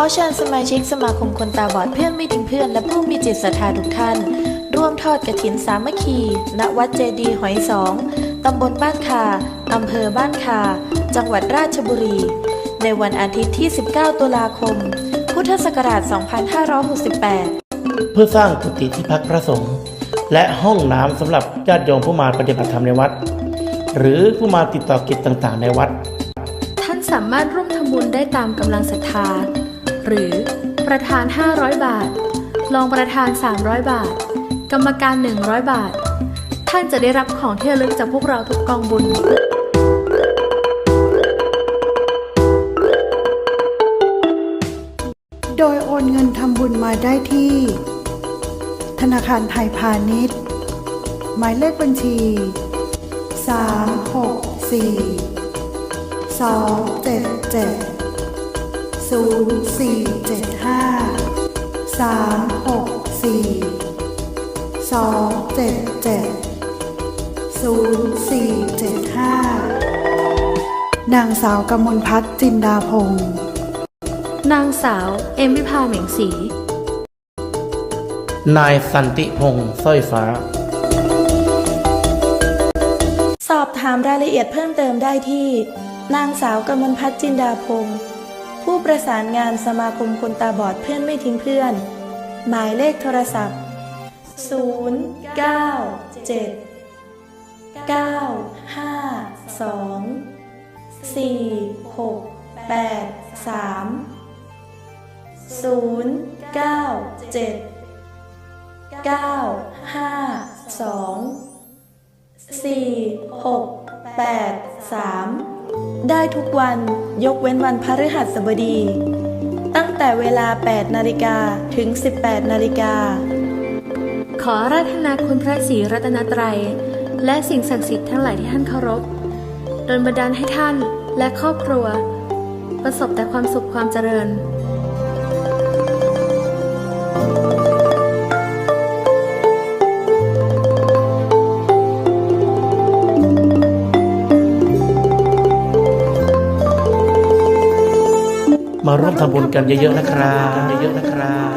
อเชิญสมาชิกสมาคมคนตาบอดเพื่อนไม่ทิ้งเพื่อน และผู้มีจิตศรัทธาทุกท่าน ร่วมทอดกระถินสามัคคี ณ วัดเจดีย์หอยสอง ตำบลบ้านคา อำเภอบ้านคา จังหวัดราชบุรี ในวันอาทิตย์ที่ 19 ตุลาคม พุทธศักราช 2568 เพื่อสร้างกุฏิที่พักพระสงฆ์และห้องน้ำสำหรับญาติโยมผู้มาปฏิบัติธรรมในวัด หรือผู้มาติดต่อกิจต่างๆ ในวัด ท่านสามารถร่วมทำบุญได้ตามกำลังศรัทธา หรือประธาน 500 บาท รองประธาน 300 บาท กรรมการ 100 บาท ท่านจะได้รับของที่ระลึกจากพวกเราทุกกองบุญโดยโอนเงินทำบุญมาได้ที่ ธนาคารไทยพาณิชย์ หมายเลขบัญชี 364 2 7 7 0475นางสาวกมลพัฒน์จินดาพงศ์นางสาว เอมวิภาเหม่งศรีนายสันติพงศ์สร้อยฟ้า สอบถามรายละเอียดเพิ่มเติมได้ที่ นางสาวกมลพัฒน์จินดาพงศ์ผู้ ประสานงานสมาคมคนตาบอดเพื่อนไม่ทิ้งเพื่อน หมายเลขโทรศัพท์ 0 9 7 9 5 2 4 6 8 3 0 9 7 9 5 2สี่หกแปดสาม ได้ทุกวันยกเว้นวันพฤหัสบดี ตั้งแต่เวลา 8 นาฬิกาถึง 18 นาฬิกา ขอรัตนาคุณพระศรีรัตนตรัย และสิ่งศักดิ์สิทธิ์ทั้งหลายที่ท่านเคารพโดนบันดาลให้ท่านและครอบครัว ประสบแต่ความสุขความเจริญาร่วมทำบุญกันเยอะๆนะครับเยอะๆนะครับ